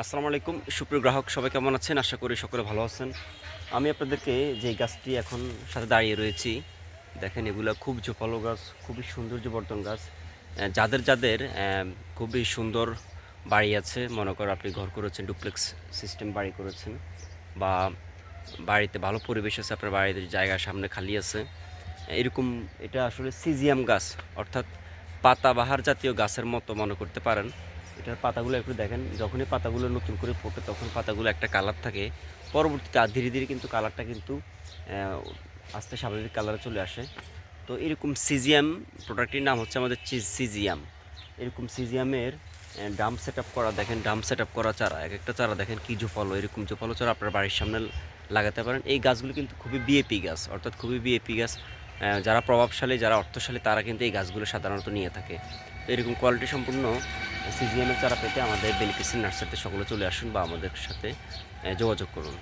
আসসালামু আলাইকুম। সুপ্রিয় গ্রাহক, সবাই কেমন আছেন? আশা করি সকলে ভালো আছেন। আমি আপনাদেরকে যে গাছটি এখন সাথে দাঁড়িয়ে রয়েছি, দেখেন এগুলো খুব জোপালো গাছ, খুবই সৌন্দর্যবর্ধন গাছ। যাদের যাদের খুবই সুন্দর বাড়ি আছে, মনে করো আপনি ঘর করেছেন, ডুপ্লেক্স সিস্টেম বাড়ি করেছেন, বা বাড়িতে ভালো পরিবেশ আছে, আপনার বাড়িতে জায়গা সামনে খালি আছে। এরকম এটা আসলে সিজিয়াম গাছ, অর্থাৎ পাতাবাহার জাতীয় গাছের মতো মনে করতে পারেন। এটার পাতাগুলো একটু দেখেন, যখনই পাতাগুলো নতুন করে ফোটে তখন পাতাগুলো একটা কালার থাকে। পরবর্তীতে আর ধীরে ধীরে কিন্তু কালারটা কিন্তু আস্তে স্বাভাবিক কালারে চলে আসে। তো এরকম সিজিয়াম প্রোডাক্টটির নাম হচ্ছে আমাদের সিজিয়াম এরকম সিজিয়ামের ডাম সেট করা, দেখেন ডাম সেট করা চারা, এক একটা চারা দেখেন কি জোপালো এরকম জোপালো চারা আপনার বাড়ির সামনে লাগাতে পারেন। এই গাছগুলো কিন্তু খুবই বিএপি গাছ, অর্থাৎ খুবই বিএপি গাছ। যারা প্রভাবশালী, যারা অর্থশালী, তারা কিন্তু এই গাছগুলো সাধারণত নিয়ে থাকে। এরকম কোয়ালিটি সম্পূর্ণ সিজিএমের চারা পেতে আমাদের বেনিফিসিয়ারি নার্সারিতে সকলে চলে আসুন বা আমাদের সাথে যোগাযোগ করুন।